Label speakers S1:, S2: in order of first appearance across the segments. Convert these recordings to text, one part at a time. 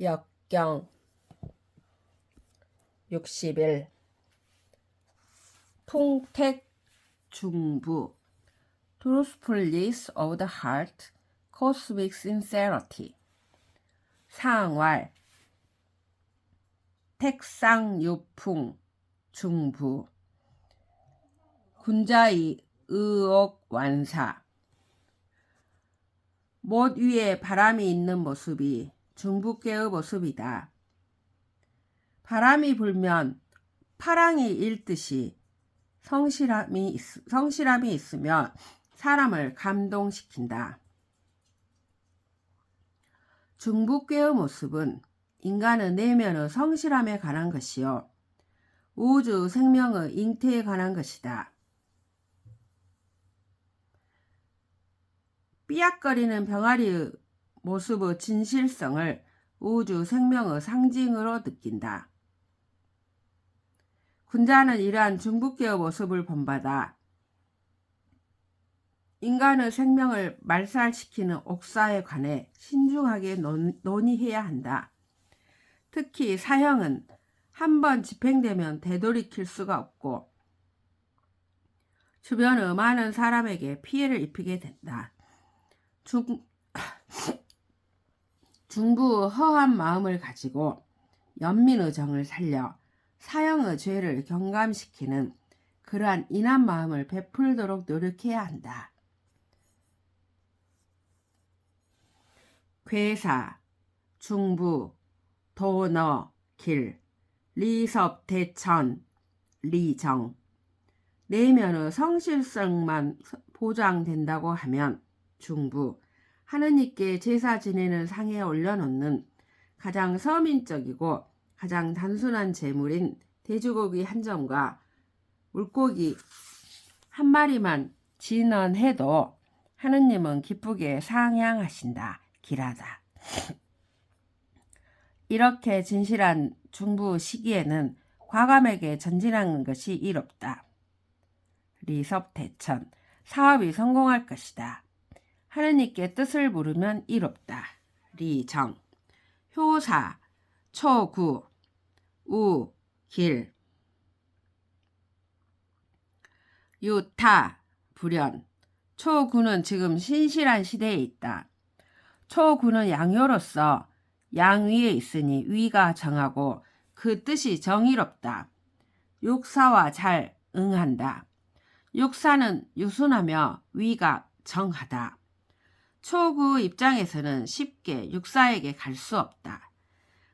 S1: 역경 60일 풍택 중부 Truthfulness of the heart cosmic sincerity 상왈 택상유풍 중부 군자의 의옥 완사 못 위에 바람이 있는 모습이 중부계의 모습이다. 바람이 불면 파랑이 일듯이 성실함이, 있, 성실함이 있으면 사람을 감동시킨다. 중부계의 모습은 인간의 내면의 성실함에 관한 것이요. 우주 생명의 잉태에 관한 것이다. 삐약거리는 병아리의 모습의 진실성을 우주 생명의 상징으로 느낀다. 군자는 이러한 중국계의 모습을 본받아 인간의 생명을 말살시키는 옥사에 관해 신중하게 논, 논의해야 한다. 특히 사형은 한 번 집행되면 되돌이킬 수가 없고 주변의 많은 사람에게 피해를 입히게 된다. 중, 중부의 허한 마음을 가지고 연민의 정을 살려 사형의 죄를 경감시키는 그러한 인한 마음을 베풀도록 노력해야 한다. 괴사, 중부, 도너, 길, 리섭, 대천, 리정 내면의 성실성만 보장된다고 하면 중부, 하느님께 제사 지내는 상에 올려놓는 가장 서민적이고 가장 단순한 재물인 돼지고기 한 점과 물고기 한 마리만 진언해도 하느님은 기쁘게 상향하신다. 길하다. 이렇게 진실한 중부 시기에는 과감하게 전진하는 것이 이롭다. 리섭 대천 사업이 성공할 것이다. 하느님께 뜻을 물으면 이롭다. 리정 효사 초구 우길 유타 불연 초구는 지금 신실한 시대에 있다. 초구는 양요로서 양 위에 있으니 위가 정하고 그 뜻이 정의롭다. 육사와 잘 응한다. 육사는 유순하며 위가 정하다. 초구 입장에서는 쉽게 육사에게 갈 수 없다.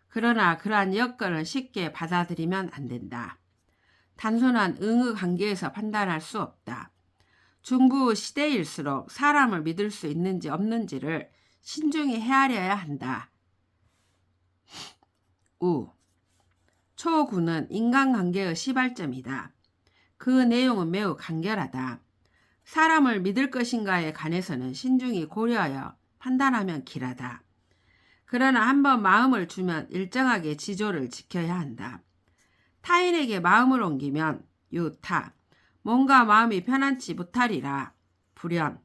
S1: 그러나 그러한 여건을 쉽게 받아들이면 안 된다. 단순한 응의 관계에서 판단할 수 없다. 중부 시대일수록 사람을 믿을 수 있는지 없는지를 신중히 헤아려야 한다. 우. 초구는 인간관계의 시발점이다. 그 내용은 매우 간결하다. 사람을 믿을 것인가에 관해서는 신중히 고려하여 판단하면 길하다. 그러나 한번 마음을 주면 일정하게 지조를 지켜야 한다. 타인에게 마음을 옮기면 유타, 뭔가 마음이 편안치 못하리라 불연,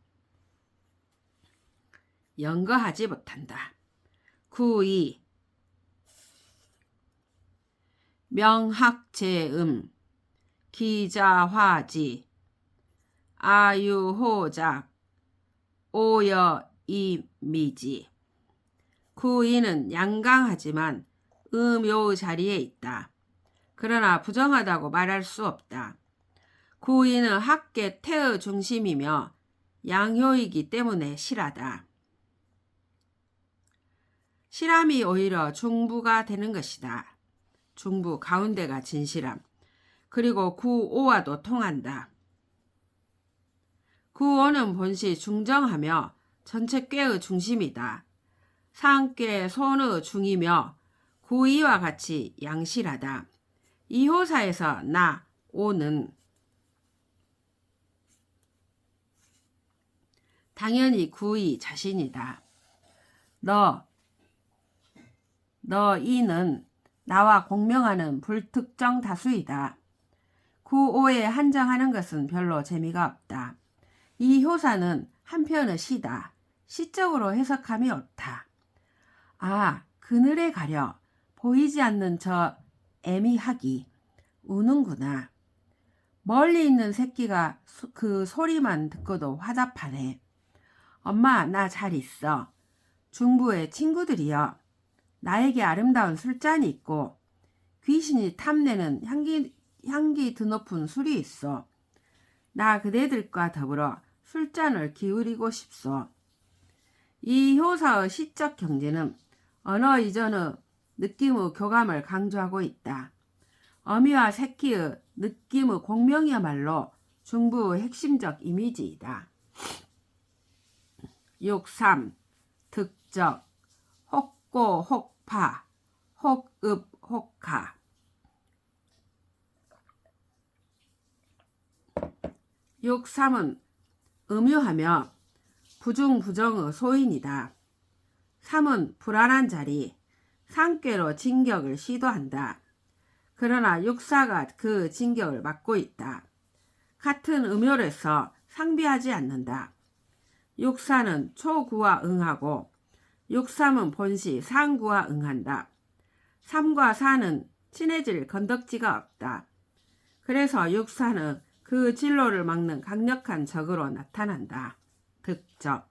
S1: 연거하지 못한다. 구이, 명학재음, 기자화지, 아유호작, 오여 이미지. 구이는 양강하지만 음요 자리에 있다. 그러나 부정하다고 말할 수 없다. 구이는 학계 태의 중심이며 양효이기 때문에 실하다. 실함이 오히려 중부가 되는 것이다. 중부 가운데가 진실함. 그리고 구오와도 통한다. 구오는 본시 중정하며 전체 꾀의 중심이다. 상께 손의 중이며 구이와 같이 양실하다. 이호사에서 나, 오는 당연히 구이 자신이다. 너, 너 이는 나와 공명하는 불특정 다수이다. 구오에 한정하는 것은 별로 재미가 없다. 이 효사는 한편의 시다. 시적으로 해석함이 옳다. 아, 그늘에 가려 보이지 않는 저 애미하기 우는구나. 멀리 있는 새끼가 소- 그 소리만 듣고도 화답하네. 엄마, 나 잘 있어. 중부의 친구들이여. 나에게 아름다운 술잔이 있고 귀신이 탐내는 향기, 향기 드높은 술이 있어. 나 그대들과 더불어 술잔을 기울이고 싶소. 이 효사의 시적 경지는 언어 이전의 느낌의 교감을 강조하고 있다. 어미와 새끼의 느낌의 공명이야말로 중부의 핵심적 이미지이다. 63. 득적 혹고 혹파 혹읍 혹하 육삼은 음유하며 부중부정의 소인이다. 삼은 불안한 자리, 상꾀로 진격을 시도한다. 그러나 육사가 그 진격을 막고 있다. 같은 음열에서 상비하지 않는다. 육사는 초구와 응하고 육삼은 본시 상구와 응한다. 삼과 사는 친해질 건덕지가 없다. 그래서 육사는 그 진로를 막는 강력한 적으로 나타난다. 득적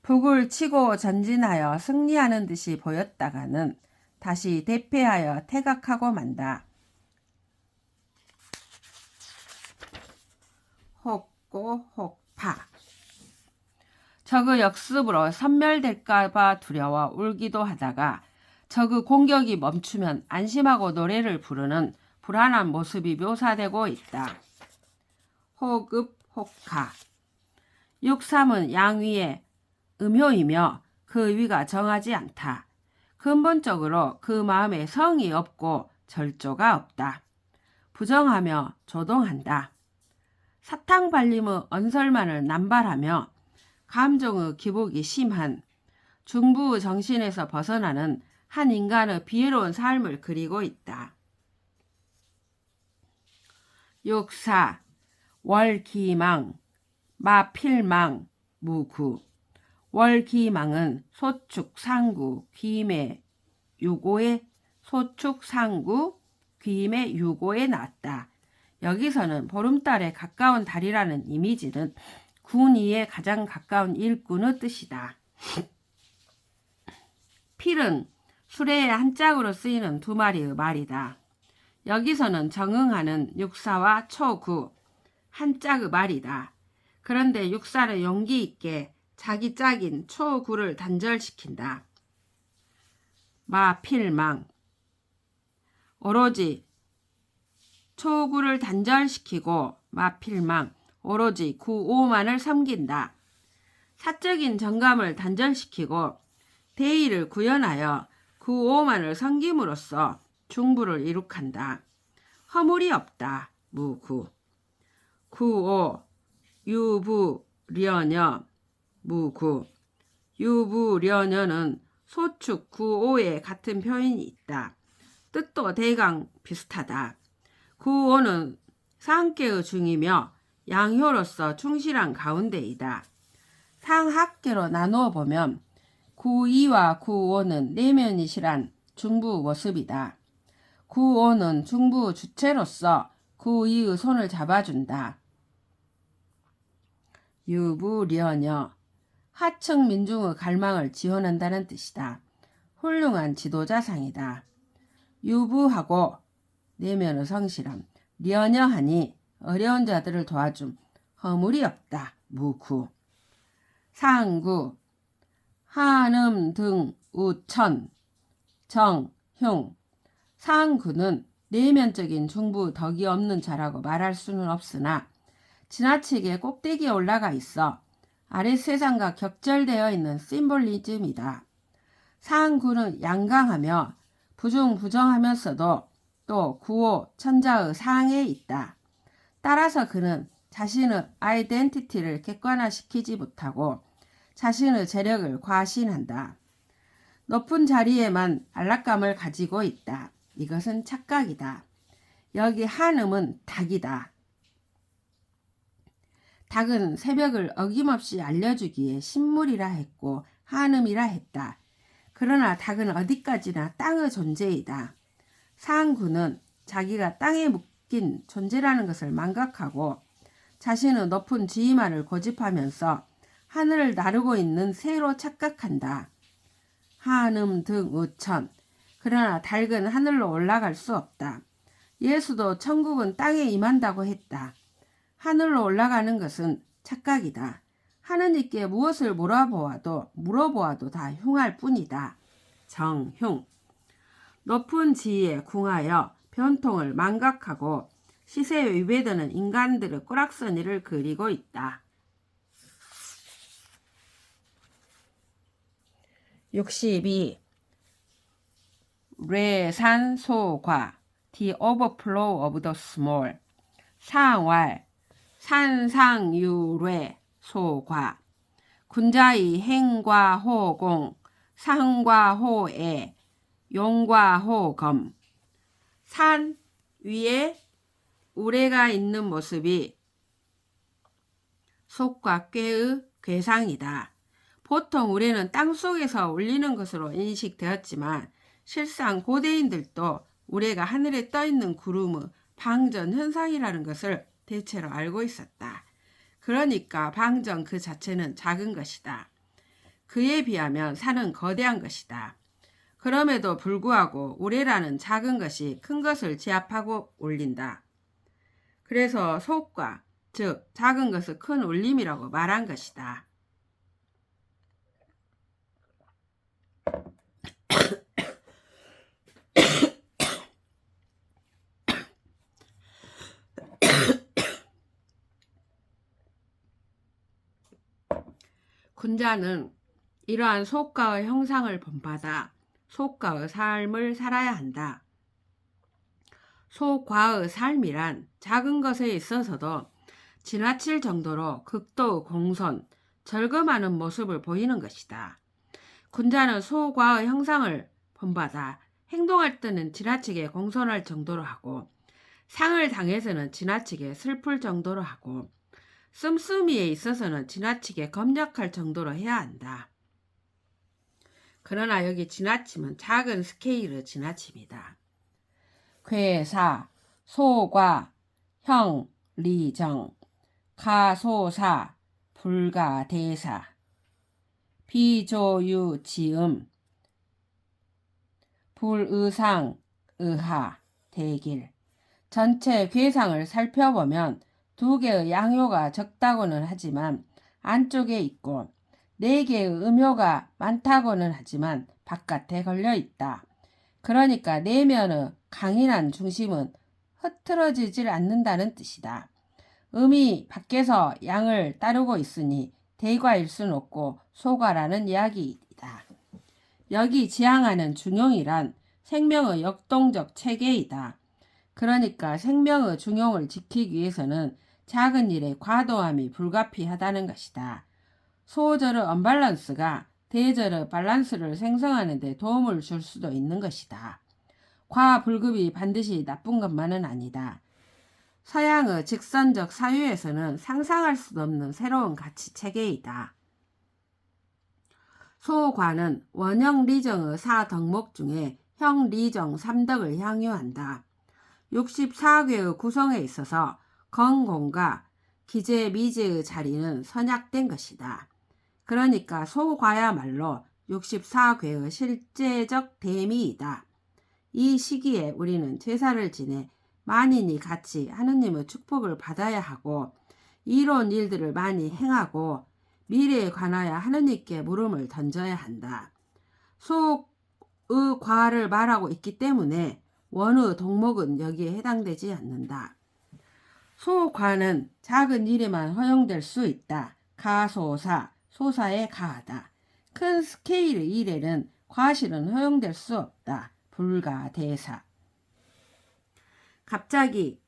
S1: 북을 치고 전진하여 승리하는 듯이 보였다가는 다시 대패하여 퇴각하고 만다. 혹고 혹파 적의 역습으로 섬멸될까봐 두려워 울기도 하다가 적의 공격이 멈추면 안심하고 노래를 부르는 불안한 모습이 묘사되고 있다. 호급 혹하 육삼은 양위의 음효이며 그 위가 정하지 않다. 근본적으로 그 마음에 성이 없고 절조가 없다. 부정하며 조동한다. 사탕 발림의 언설만을 남발하며 감정의 기복이 심한 중부 정신에서 벗어나는 한 인간의 비애로운 삶을 그리고 있다. 육사, 월기망, 마필망, 무구. 월기망은 소축, 상구, 귀매, 유고의 소축, 상구, 귀매, 유고에 나왔다. 여기서는 보름달에 가까운 달이라는 이미지는 군위에 가장 가까운 일꾼의 뜻이다. 필은 수레의 한 짝으로 쓰이는 두 마리의 말이다. 여기서는 정응하는 육사와 초구, 한 짝의 말이다. 그런데 육사를 용기 있게 자기 짝인 초구를 단절시킨다. 마필망 오로지 초구를 단절시키고 마필망 오로지 구오만을 섬긴다. 사적인 정감을 단절시키고 대의를 구현하여 구오만을 섬김으로써 중부를 이룩한다. 허물이 없다. 무구 구오 유부려녀 무구 유부려녀는 소축 구오에 같은 표현이 있다. 뜻도 대강 비슷하다. 구오는 상계의 중이며 양효로서 충실한 가운데이다. 상학계로 나누어 보면 구이와 구오는 내면이시란 중부 모습이다. 구오는 중부 주체로서 구이의 손을 잡아준다. 유부려녀 하층 민중의 갈망을 지원한다는 뜻이다. 훌륭한 지도자상이다. 유부하고 내면의 성실함, 려녀하니 어려운 자들을 도와줌, 허물이 없다. 무구 상구 한음 등 우천 정, 흉 상구는 내면적인 중부 덕이 없는 자라고 말할 수는 없으나 지나치게 꼭대기에 올라가 있어 아래 세상과 격절되어 있는 심볼리즘이다. 상구는 양강하며 부중부정하면서도 또 구호 천자의 상에 있다. 따라서 그는 자신의 아이덴티티를 객관화시키지 못하고 자신의 재력을 과신한다. 높은 자리에만 안락감을 가지고 있다. 이것은 착각이다. 여기 한음은 닭이다. 닭은 새벽을 어김없이 알려주기에 신물이라 했고 한음이라 했다. 그러나 닭은 어디까지나 땅의 존재이다. 상구는 자기가 땅에 묶인 존재라는 것을 망각하고 자신의 높은 지위만을 고집하면서 하늘을 나르고 있는 새로 착각한다. 한음 등 우천. 그러나 닭은 하늘로 올라갈 수 없다. 예수도 천국은 땅에 임한다고 했다. 하늘로 올라가는 것은 착각이다. 하느님께 무엇을 물어보아도 물어보아도 다 흉할 뿐이다. 정흉. 높은 지위에 궁하여 변통을 망각하고 시세에 위배되는 인간들의 꼬락서니를 그리고 있다. 62. 뇌산소과 the overflow of the small 상왈 산상유례 소과 군자의 행과 호공 상과 호애 용과 호검 산 위에 우레가 있는 모습이 속과 꾀의 괴상이다. 보통 우레는 땅 속에서 울리는 것으로 인식되었지만 실상 고대인들도 우레가 하늘에 떠 있는 구름의 방전 현상이라는 것을 대체로 알고 있었다. 그러니까 방전 그 자체는 작은 것이다. 그에 비하면 산은 거대한 것이다. 그럼에도 불구하고 우레라는 작은 것이 큰 것을 제압하고 올린다. 그래서 속과 즉 작은 것을 큰 울림이라고 말한 것이다. 군자는 이러한 속가의 형상을 본받아 속가의 삶을 살아야 한다. 소과의 삶이란 작은 것에 있어서도 지나칠 정도로 극도의 공손, 절금하는 모습을 보이는 것이다. 군자는 소과의 형상을 본받아 행동할 때는 지나치게 공손할 정도로 하고 상을 당해서는 지나치게 슬플 정도로 하고 씀씀이에 있어서는 지나치게 검역할 정도로 해야 한다. 그러나 여기 지나침은 작은 스케일의 지나침이다. 괴사, 소과, 형, 리정, 가소사, 불가대사, 비조유, 지음, 불의상, 의하, 대길. 전체 괴상을 살펴보면 두 개의 양효가 적다고는 하지만 안쪽에 있고 네 개의 음효가 많다고는 하지만 바깥에 걸려 있다. 그러니까 내면의 강인한 중심은 흐트러지질 않는다는 뜻이다. 음이 밖에서 양을 따르고 있으니 대과일 순 없고 소과라는 이야기이다. 여기 지향하는 중용이란 생명의 역동적 체계이다. 그러니까 생명의 중용을 지키기 위해서는 작은 일에 과도함이 불가피하다는 것이다. 소절의 언밸런스가 대절의 밸런스를 생성하는 데 도움을 줄 수도 있는 것이다. 과불급이 반드시 나쁜 것만은 아니다. 서양의 직선적 사유에서는 상상할 수 없는 새로운 가치 체계이다. 소과는 원형 리정의 사덕목 중에 형 리정 3덕을 향유한다. 64괴의 구성에 있어서 건공과 기재 미재의 자리는 선약된 것이다. 그러니까 소과야말로 64괴의 실제적 대미이다. 이 시기에 우리는 제사를 지내 만인이 같이 하느님의 축복을 받아야 하고 이로운 일들을 많이 행하고 미래에 관하여 하느님께 물음을 던져야 한다. 속의 과를 말하고 있기 때문에 원의 동목은 여기에 해당되지 않는다. 소과는 작은 일에만 허용될 수 있다. 가소사, 소사에 가하다. 큰 스케일의 일에는 과실은 허용될 수 없다. 불가대사. 갑자기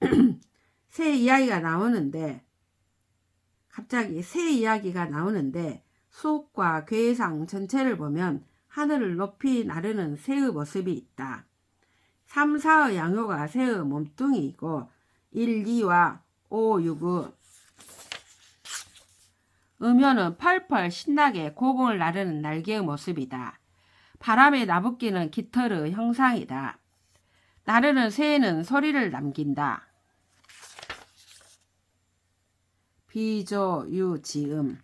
S1: 새 이야기가 나오는데 갑자기 새 이야기가 나오는데 수옥과 괴상 전체를 보면 하늘을 높이 나르는 새의 모습이 있다. 3, 4의 양효가 새의 몸뚱이이고 1, 2와 5, 6의 음효는 펄펄 신나게 고공을 나르는 날개의 모습이다. 바람에 나부끼는 깃털의 형상이다. 나르는 새에는 소리를 남긴다. 비조유지음.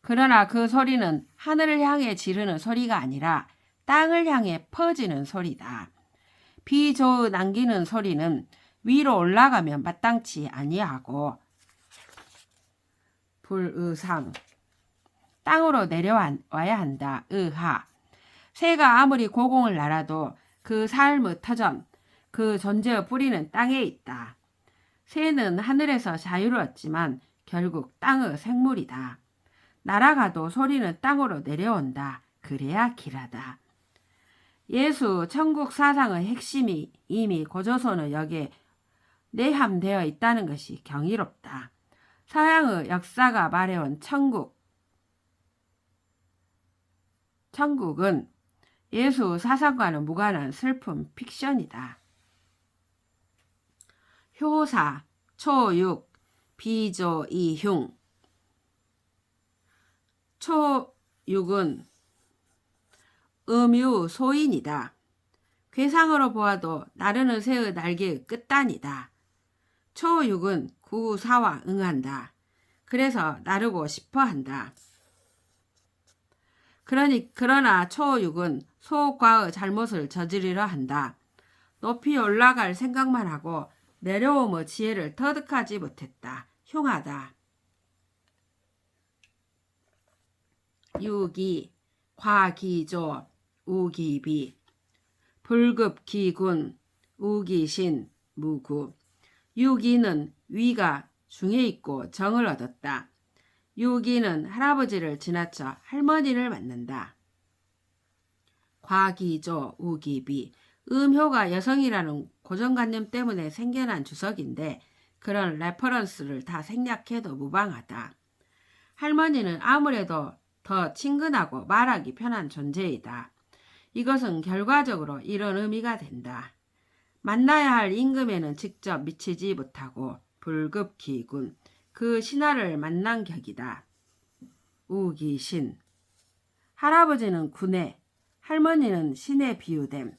S1: 그러나 그 소리는 하늘을 향해 지르는 소리가 아니라 땅을 향해 퍼지는 소리다. 비조 남기는 소리는 위로 올라가면 마땅치 아니하고 불의상 땅으로 내려와야 한다. 의하 새가 아무리 고공을 날아도 그 삶의 터전, 그 존재의 뿌리는 땅에 있다. 새는 하늘에서 자유로웠지만 결국 땅의 생물이다. 날아가도 소리는 땅으로 내려온다. 그래야 길하다. 예수 천국 사상의 핵심이 이미 고조선의 역에 내함되어 있다는 것이 경이롭다. 서양의 역사가 말해온 천국. 천국은 예수 사상과는 무관한 슬픔 픽션이다. 효사, 초육, 비조, 이흉. 초육은 음유 소인이다. 괴상으로 보아도 나르는 새의 날개의 끝단이다. 초육은 구사와 응한다. 그래서 나르고 싶어 한다. 그러니 그러나 초육은 소과의 잘못을 저지르려 한다. 높이 올라갈 생각만 하고 내려옴의 지혜를 터득하지 못했다. 흉하다. 유기, 과기조, 우기비, 불급기군, 우기신, 무구. 유기는 위가 중에 있고 정을 얻었다. 유기는 할아버지를 지나쳐 할머니를 만난다. 과기조, 우기비. 음효가 여성이라는 고정관념 때문에 생겨난 주석인데 그런 레퍼런스를 다 생략해도 무방하다. 할머니는 아무래도 더 친근하고 말하기 편한 존재이다. 이것은 결과적으로 이런 의미가 된다. 만나야 할 임금에는 직접 미치지 못하고 불급기군 그 신하를 만난 격이다. 우기신 할아버지는 군에 할머니는 신에 비유됨.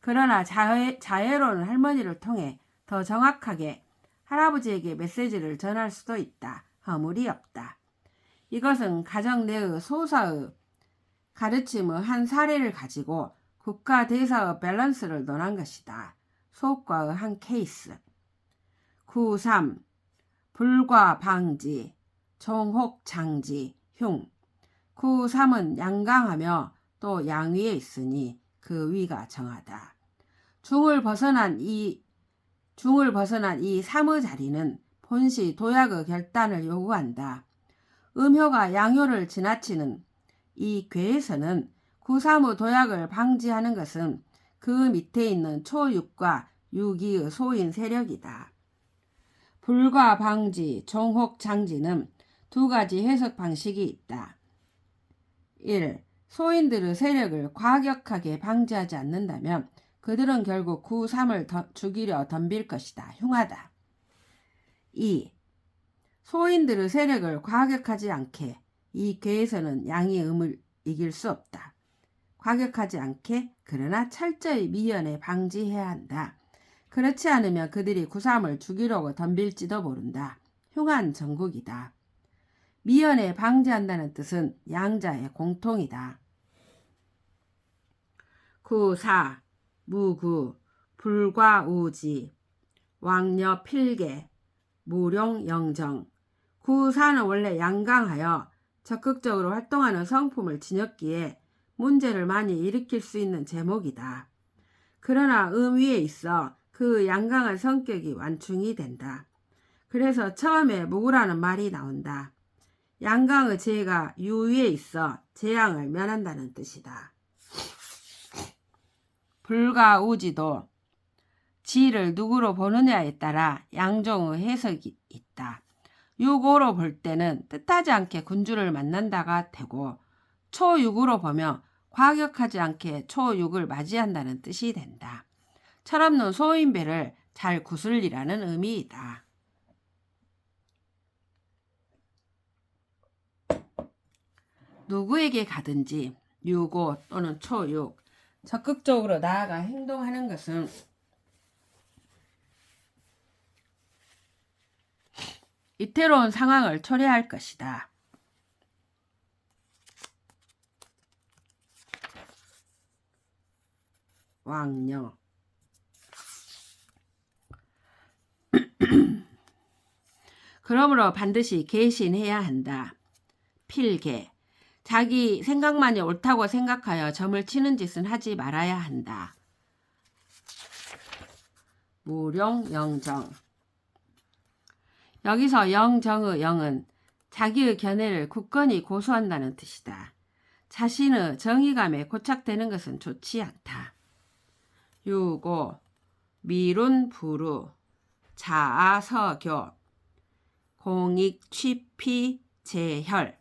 S1: 그러나 자애, 자애로운 할머니를 통해 더 정확하게 할아버지에게 메시지를 전할 수도 있다. 허물이 없다. 이것은 가정 내의 소사의 가르침의 한 사례를 가지고 국가 대사의 밸런스를 논한 것이다. 소과의 한 케이스. 9.3. 불과 방지, 종혹 장지, 흉. 9.3은 양강하며 또 양위에 있으니 그 위가 정하다. 중을 벗어난 이 중을 벗어난 이 삼의 자리는 본시 도약의 결단을 요구한다. 음효가 양효를 지나치는 이 괴에서는 구사무 도약을 방지하는 것은 그 밑에 있는 초육과 유기의 소인 세력이다. 불과 방지, 종혹 장지는 두 가지 해석 방식이 있다. 1. 소인들의 세력을 과격하게 방지하지 않는다면 그들은 결국 구삼을 죽이려 덤빌 것이다. 흉하다. 2. 소인들의 세력을 과격하지 않게 이 괴에서는 양의 음을 이길 수 없다. 과격하지 않게 그러나 철저히 미연에 방지해야 한다. 그렇지 않으면 그들이 구삼을 죽이려고 덤빌지도 모른다. 흉한 정국이다. 미연에 방지한다는 뜻은 양자의 공통이다. 구사, 무구, 불과우지, 왕녀 필계, 무룡 영정, 구사는 원래 양강하여 적극적으로 활동하는 성품을 지녔기에 문제를 많이 일으킬 수 있는 제목이다. 그러나 음위에 있어 그 양강한 성격이 완충이 된다. 그래서 처음에 무구라는 말이 나온다. 양강의 재가 유위에 있어 재앙을 면한다는 뜻이다. 불가우지도 지를 누구로 보느냐에 따라 양종의 해석이 있다. 육오로 볼 때는 뜻하지 않게 군주를 만난다가 되고 초육으로 보면 과격하지 않게 초육을 맞이한다는 뜻이 된다. 철없는 소인배를 잘 구슬리라는 의미이다. 누구에게 가든지 유고 또는 초육 적극적으로 나아가 행동하는 것은 이태로운 상황을 초래할 것이다. 왕녀 그러므로 반드시 개신해야 한다. 필개 자기 생각만이 옳다고 생각하여 점을 치는 짓은 하지 말아야 한다. 무룡 영정 여기서 영정의 영은 자기의 견해를 굳건히 고수한다는 뜻이다. 자신의 정의감에 고착되는 것은 좋지 않다. 유고 미룬 부루 자아서교 공익 취피 재혈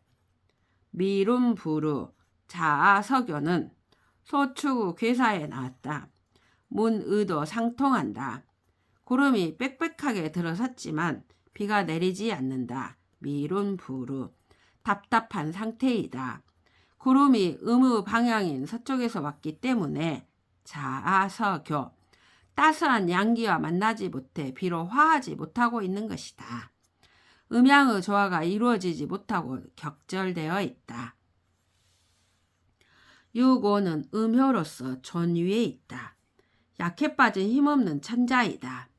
S1: 미룬 부루 자아서교는 소추구 괴사에 나왔다. 문의도 상통한다. 구름이 빽빽하게 들어섰지만 비가 내리지 않는다. 미룬 부루 답답한 상태이다. 구름이 의무 방향인 서쪽에서 왔기 때문에 자아서교 따스한 양기와 만나지 못해 비로 화하지 못하고 있는 것이다. 음양의 조화가 이루어지지 못하고 격절되어 있다. 유고는 음효로서 존위에 있다. 약해 빠진 힘없는 천자이다.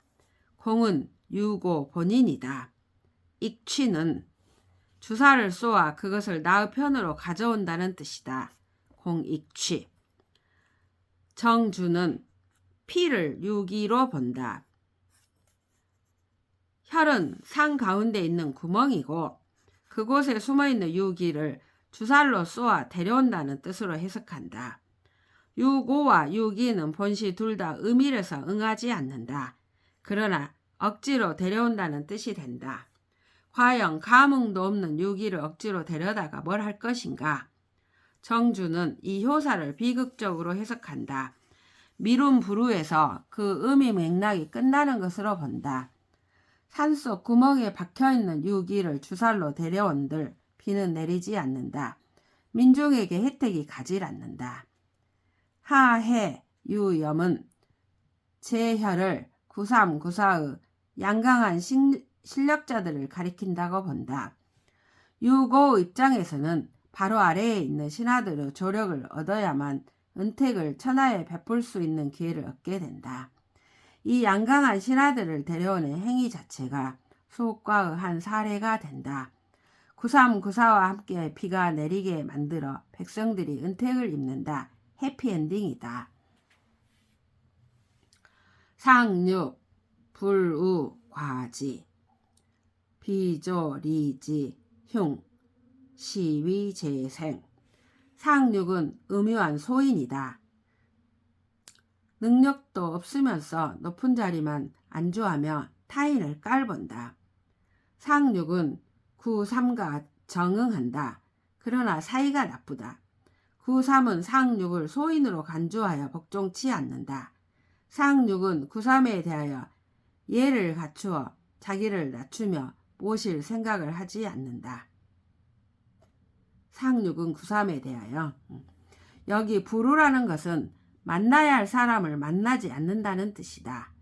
S1: 공은 유고 본인이다. 익취는 주사를 쏘아 그것을 나의 편으로 가져온다는 뜻이다. 공익취. 정주는 피를 유기로 본다. 혈은 상 가운데 있는 구멍이고 그곳에 숨어있는 유기를 주살로 쏘아 데려온다는 뜻으로 해석한다. 유고와 유기는 본시 둘 다 음일에서 응하지 않는다. 그러나 억지로 데려온다는 뜻이 된다. 과연 감흥도 없는 유기를 억지로 데려다가 뭘 할 것인가? 정주는 이 효사를 비극적으로 해석한다. 미룬 부루에서 그 의미 맥락이 끝나는 것으로 본다. 산속 구멍에 박혀있는 유기를 주살로 데려온들 비는 내리지 않는다. 민중에게 혜택이 가질 않는다. 하해 유염은 제혈을 구삼구사의 양강한 신- 실력자들을 가리킨다고 본다. 유고 입장에서는 바로 아래에 있는 신하들의 조력을 얻어야만 은택을 천하에 베풀 수 있는 기회를 얻게 된다. 이 양강한 신하들을 데려오는 행위 자체가 수옥과의 한 사례가 된다. 구삼구사와 함께 비가 내리게 만들어 백성들이 은택을 입는다. 해피엔딩이다. 상육, 불우, 과지, 비조, 리지, 흉, 시위, 재생. 상육은 음유한 소인이다. 능력도 없으면서 높은 자리만 안주하며 타인을 깔본다. 상육은 구삼과 정응한다. 그러나 사이가 나쁘다. 구삼은 상육을 소인으로 간주하여 복종치 않는다. 상육은 구삼에 대하여 예를 갖추어 자기를 낮추며 모실 생각을 하지 않는다. 상육은 구삼에 대하여 음. 여기 불우라는 것은 만나야 할 사람을 만나지 않는다는 뜻이다.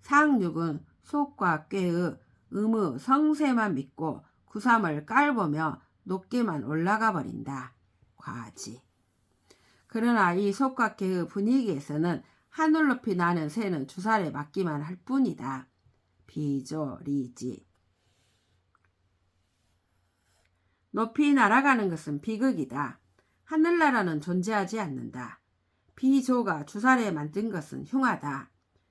S1: 상육은 속과 꾀의 의무 성세만 믿고 구삼을 깔보며 높게만 올라가 버린다. 과지. 그러나 이 속과 꾀의 분위기에서는 하늘 높이 나는 새는 주살에 맞기만 할 뿐이다. 비조리지. 높이 날아가는 것은 비극이다. 하늘나라는 존재하지 않는다. 비조가 주살에 만든 것은 흉하다.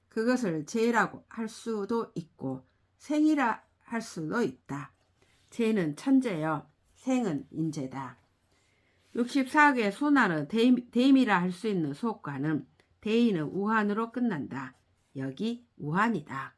S1: 그것을 죄라고 할 수도 있고 생이라 할 수도 있다. 죄는 천재여, 생은 인재다. 64억의 소나는 대임이라 할 수 있는 소과는 대인은 우한으로 끝난다. 여기 우한이다.